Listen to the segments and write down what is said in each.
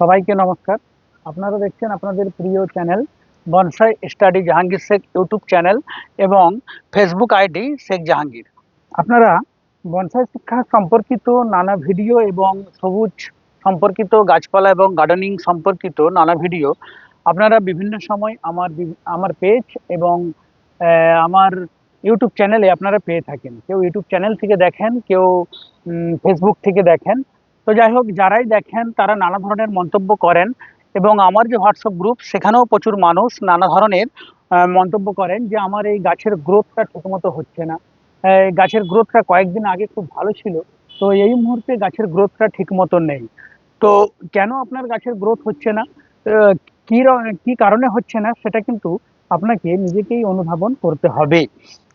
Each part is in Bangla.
সবাইকে নমস্কার। আপনারা দেখছেন আপনাদের প্রিয় channel bonsai study Jahangir Sheikh YouTube channel এবং ফেসবুক আইডি শেখ জাহাঙ্গীর। আপনারা বনসাই শিক্ষা সম্পর্কিত নানা ভিডিও এবং সবুজ সম্পর্কিত গাছপালা এবং গার্ডেনিং সম্পর্কিত নানা ভিডিও আপনারা বিভিন্ন সময় আমার আমার পেজ এবং আমার ইউটিউব চ্যানেলে আপনারা পেয়ে থাকেন। কেউ ইউটিউব চ্যানেল থেকে দেখেন, কেউ ফেসবুক থেকে দেখেন। তো যাই হোক, যারাই দেখেন তারা নানা ধরনের মন্তব্য করেন এবং আমার যে হোয়াটসঅ্যাপ গ্রুপ সেখানেও প্রচুর মানুষ নানা ধরনের মন্তব্য করেন যে আমার এই গাছের গ্রোথটা ঠিকমতো হচ্ছে না। গাছের গ্রোথটা কয়েকদিন আগে খুব ভালো ছিল, তো এই মুহূর্তে গাছের গ্রোথটা ঠিক মতো নেই। তো কেন আপনার গাছের গ্রোথ হচ্ছে না? কি কি কারণে হচ্ছে না? সেটা কিন্তু আপনাকে নিজেকেই অনুধাবন করতে হবে।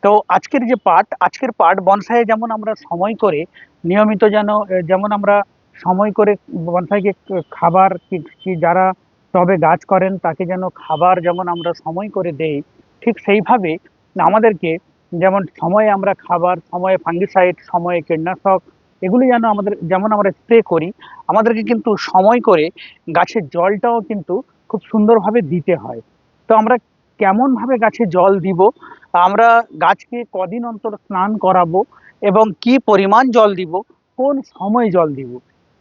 তো আজকের যে পাঠ, আজকের পাঠ, বনসাইয়ে যেমন আমরা সময় করে নিয়মিত যেন যেমন আমরা সময় করে বনসাইকে খাবার কি যারা টবে গাছ করেন তাকে যেন খাবার যেমন আমরা সময় করে দেই, ঠিক সেইভাবে আমাদেরকে যেমন সময়ে আমরা খাবার, সময়ে ফাঙ্গিসাইড সময়ে কীটনাশক এগুলি যেন আমাদের, যেমন আমরা স্প্রে করি, আমাদেরকে কিন্তু সময় করে গাছের জলটাও কিন্তু খুব সুন্দরভাবে দিতে হয়। তো আমরা কেমনভাবে গাছে জল দিব? আমরা গাছকে কদিন অন্তর স্নান করাবো এবং কি পরিমাণ জল দিব? কোন সময় জল দিব?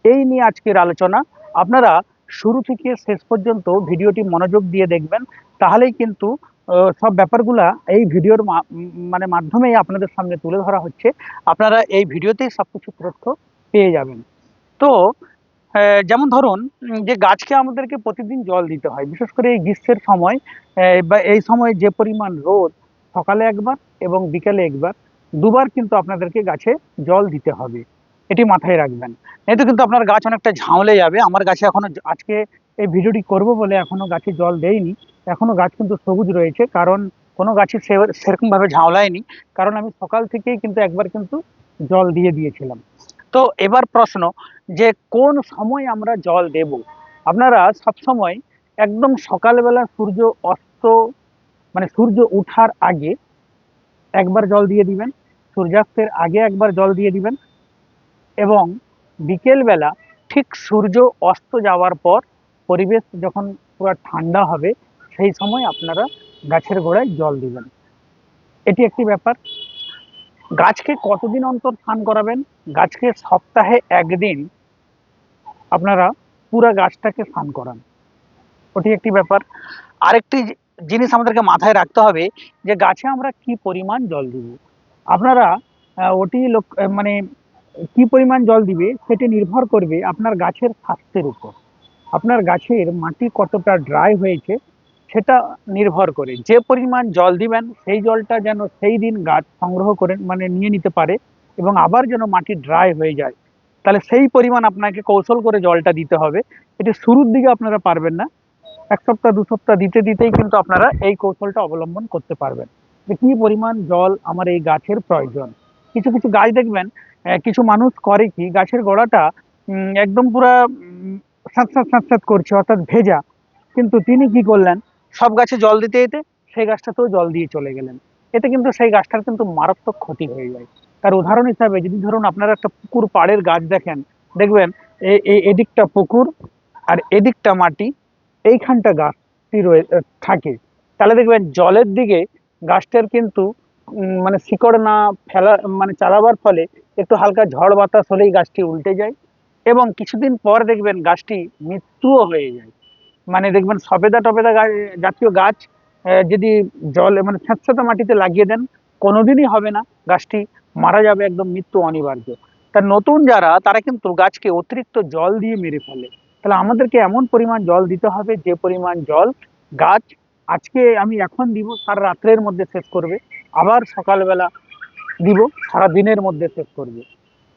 এই নিয়ে আজকের আলোচনা। আপনারা শুরু থেকে শেষ পর্যন্ত ভিডিওটি মনোযোগ দিয়ে দেখবেন, তাহলেই কিন্তু সব ব্যাপারগুলা এই ভিডিওর মানে মাধ্যমেই আপনাদের সামনে তুলে ধরা হচ্ছে। আপনারা এই ভিডিওতেই সব কিছু তথ্য পেয়ে যাবেন। তো যেমন ধরুন যে গাছকে আমাদেরকে প্রতিদিন জল দিতে হয়, বিশেষ করে এই গ্রীষ্মের সময় বা এই সময় যে পরিমাণ রোদ, সকালে একবার এবং বিকেলে একবার, দুবার কিন্তু আপনাদেরকে গাছে জল দিতে হবে। এটি মাথায় রাখবেন। নয়তো কিন্তু আপনার গাছ অনেকটা ঝাউলে যাবে, আমার গাছে এখনও আজকে এই ভিডিওটি করব বলে এখনও গাছে জল দেয়নি এখনও গাছ কিন্তু সবুজ রয়েছে, কারণ কোনো গাছে সেরকমভাবে ঝাউলায়নি কারণ আমি সকাল থেকেই কিন্তু একবার কিন্তু জল দিয়ে দিয়েছিলাম। তো এবার প্রশ্ন, যে কোন সময় আমরা জল দেব? আপনারা সব সময় একদম সকালবেলা সূর্য অস্ত মানে সূর্য ওঠার আগে একবার জল দিয়ে দিবেন, সূর্যাস্তের আগে একবার জল দিয়ে দিবেন এবং বিকেলবেলা ঠিক সূর্য অস্ত যাওয়ার পর পরিবেশ যখন পুরো ঠান্ডা হবে, সেই সময় আপনারা গাছের গোড়ায় জল দিবেন। এটি একটি ব্যাপার। গাছকে কতদিন অন্তর স্নান করাবেন? গাছকে সপ্তাহে একদিন আপনারা পুরো গাছটাকে স্নান করান। ওটি একটি ব্যাপার। আরেকটি জিনিস আমাদেরকে মাথায় রাখতে হবে যে গাছে আমরা কি পরিমাণ জল দিব। আপনারা ওটি মানে কি পরিমাণ জল দিবে সেটি নির্ভর করবে আপনার গাছের স্বাস্থ্যের উপর। আপনার গাছের মাটি কতটা ড্রাই হয়েছে সেটা নির্ভর করে। যে পরিমাণ জল দিবেন, সেই জলটা যেন সেই দিন গাছ সংগ্রহ করে মানে নিয়ে নিতে পারে এবং আবার যেন মাটি ড্রাই হয়ে যায়। তাহলে সেই পরিমাণ আপনাকে কৌশল করে জলটা দিতে হবে। এটি শুরুর দিকে আপনারা পারবেন না। এক সপ্তাহ, দু সপ্তাহ দিতে দিতেই কিন্তু আপনারা এই কৌশলটা অবলম্বন করতে পারবেন যে কি পরিমাণ জল আমার এই গাছের প্রয়োজন। কিছু কিছু গাছ দেখবেন কিছু মানুষ করে কি? গাছের গোড়াটা একদম পুরা স্যাঁত স্যাঁত করছে, অর্থাৎ ভেজা। কিন্তু তিনি কি করলেন? সব গাছে জল দিতে দিতে সেই গাছটাতেও জল দিয়ে চলে গেলেন। এতে কিন্তু সেই গাছটার কিন্তু মারাত্মক ক্ষতি হয়ে যায়। তার উদাহরণ হিসাবে যদি ধরুন আপনারা একটা পুকুর পাড়ের গাছ দেখেন, দেখবেন এদিকটা পুকুর আর এদিকটা মাটি, এইখানটা গাছটি রয়ে থাকে। তাহলে দেখবেন জলের দিকে গাছটার কিন্তু মানে শিকড় না ফেলা মানে চালাবার ফলে একটু হালকা ঝড় বাতাস হলেই গাছটি উল্টে যায় এবং কিছুদিন পর দেখবেন গাছটি মৃত্যুও হয়ে যায়। মানে দেখবেন সবেদা টবেদা জাতীয় গাছ যদি জল মানে স্যাঁতস্যাঁতে মাটিতে লাগিয়ে দেন, কোনোদিনই হবে না, গাছটি মারা যাবে একদম মৃত্যু অনিবার্য। তার নতুন যারা, তারা কিন্তু গাছকে অতিরিক্ত জল দিয়ে মেরে ফেলে। তাহলে আমাদেরকে এমন পরিমাণ জল দিতে হবে, যে পরিমাণ জল গাছ আজকে আমি এখন দিব, সারা রাত্রের মধ্যে শেষ করবে। আবার সকালবেলা দিব, সারা দিনের মধ্যে শেষ করবে।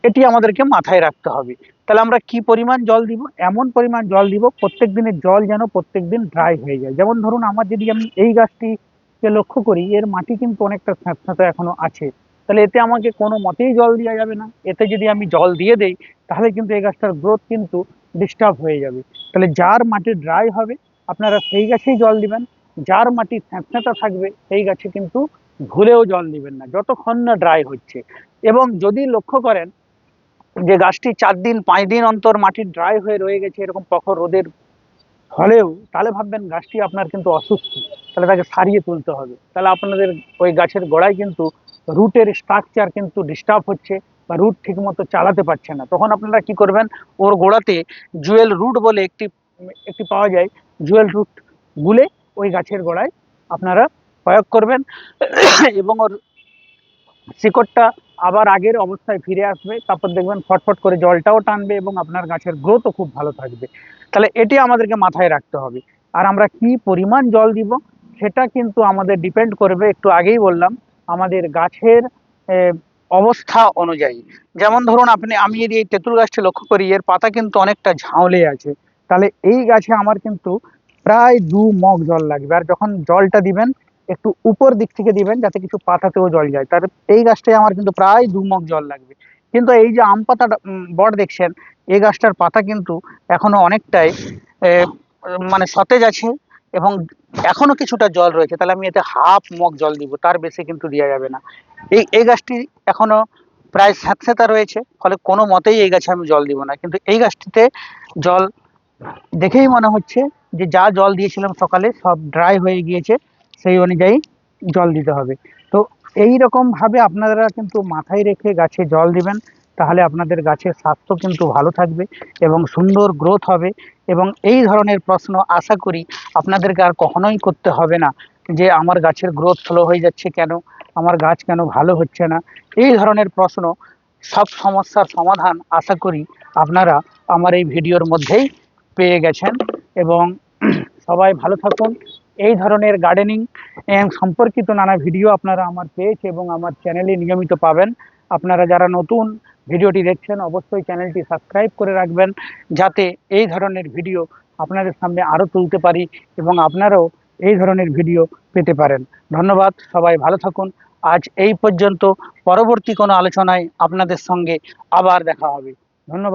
এটি আমাদেরকে মাথায় রাখতে হবে। তাহলে আমরা কি পরিমাণ জল দিব? এমন পরিমাণ জল দিব, প্রত্যেক দিনের জল যেন প্রত্যেক দিন ড্রাই হয়ে যায়। যেমন ধরুন, আমার যদি আমি এই গাছটিকে লক্ষ্য করি, এর মাটি কিন্তু অনেকটা স্যাঁতস্যাঁতে এখনও আছে। তাহলে এতে আমাকে কোনো মতেই জল দেওয়া যাবে না। এতে যদি আমি জল দিয়ে দেই, তাহলে কিন্তু এই গাছটার গ্রোথ কিন্তু ডিস্টার্ব হয়ে যাবে। তাহলে যার মাটি ড্রাই হবে, আপনারা সেই গাছেই জল দিবেন। যার মাটি স্যাঁতস্যাঁতে থাকবে, সেই গাছে কিন্তু ভুলেও জল দিবেন না, যতক্ষণ না ড্রাই হচ্ছে। এবং যদি লক্ষ্য করেন যে গাছটি চার দিন, পাঁচ দিন অন্তর মাটি ড্রাই হয়ে রয়ে গেছে, এরকম প্রখর রোদের ফলেও, তাহলে ভাববেন গাছটি আপনার কিন্তু অসুস্থ। তাহলে তাকে সারিয়ে তুলতে হবে। তাহলে আপনাদের ওই গাছের গোড়ায় কিন্তু রুটের স্ট্রাকচার কিন্তু ডিস্টার্ব হচ্ছে বা রুট ঠিকমতো চালাতে পারছে না। তখন আপনারা কি করবেন, ওর গোড়াতে জুয়েল রুট বলে একটি একটি পাওয়া যায় জুয়েল রুট গুলে ওই গাছের গোড়ায় আপনারা প্রয়োগ করবেন। এবং ওর শিকড়টা আবার আগের অবস্থায় ফিরে আসবে। তারপর দেখবেন ফটফট করে জলটাও টানবে এবং আপনার গাছের গ্রোথও খুব ভালো থাকবে। তাহলে এটি আমাদেরকে মাথায় রাখতে হবে। আর আমরা কি পরিমাণ জল দিব, সেটা কিন্তু আমাদের ডিপেন্ড করবে, একটু আগেই বললাম, আমাদের গাছের অবস্থা অনুযায়ী। যেমন ধরুন আপনি, আমি যদি এই তেঁতুল গাছটি লক্ষ্য করি, এর পাতা কিন্তু অনেকটা ঝাউলে আছে। তাহলে এই গাছে আমার কিন্তু প্রায় দু মগ জল লাগবে। আর যখন জলটা দিবেন একটু উপর দিক থেকে দিবেন যাতে কিছু পাতাতেও জল যায়। তার এই গাছটায় আমার কিন্তু প্রায় দু মগ জল লাগবে। কিন্তু এই যে আম পাতাটা বট দেখছেন, এই গাছটার পাতা কিন্তু এখনও অনেকটাই মানে সতেজ আছে এবং এখনও কিছুটা জল রয়েছে। তাহলে আমি এতে হাফ মগ জল দিব, তার বেশি কিন্তু দেওয়া যাবে না। এই এই গাছটি এখনও প্রায় স্যাঁতস্যাঁতা রয়েছে, ফলে কোনো মতেই এই গাছে আমি জল দিব না। কিন্তু এই গাছটিতে জল দেখেই মনে হচ্ছে যে যা জল দিয়েছিলাম সকালে সব ড্রাই হয়ে গিয়েছে। সেই অনুযায়ী জল দিতে হবে। তো এই রকম ভাবে আপনারা কিন্তু মাথায় রেখে গাছে জল দিবেন, তাহলে আপনাদের গাছের স্বাস্থ্য কিন্তু ভালো থাকবে এবং সুন্দর গ্রোথ হবে এবং এই ধরনের প্রশ্ন আশা করি আপনাদেরকে আর কখনোই করতে হবে না যে আমার গাছের গ্রোথ স্লো হয়ে যাচ্ছে কেন, আমার গাছ কেন ভালো হচ্ছে না। এই ধরনের প্রশ্ন, সব সমস্যার সমাধান আশা করি আপনারা আমার এই ভিডিওর মধ্যেই পেয়ে গেছেন এবং সবাই ভালো থাকুন। এই ধরনের গার্ডেনিং সম্পর্কিত নানা ভিডিও আপনারা আমার পেজ এবং আমার চ্যানেলে নিয়মিত পাবেন। আপনারা যারা নতুন ভিডিওটি দেখছেন, অবশ্যই চ্যানেলটি সাবস্ক্রাইব করে রাখবেন, যাতে এই ধরনের ভিডিও আপনাদের সামনে আরও তুলতে পারি এবং আপনারাও এই ধরনের ভিডিও পেতে পারেন। ধন্যবাদ, সবাই ভালো থাকুন। আজ এই পর্যন্ত পরবর্তী কোনো আলোচনায় আপনাদের সঙ্গে আবার দেখা হবে। ধন্যবাদ।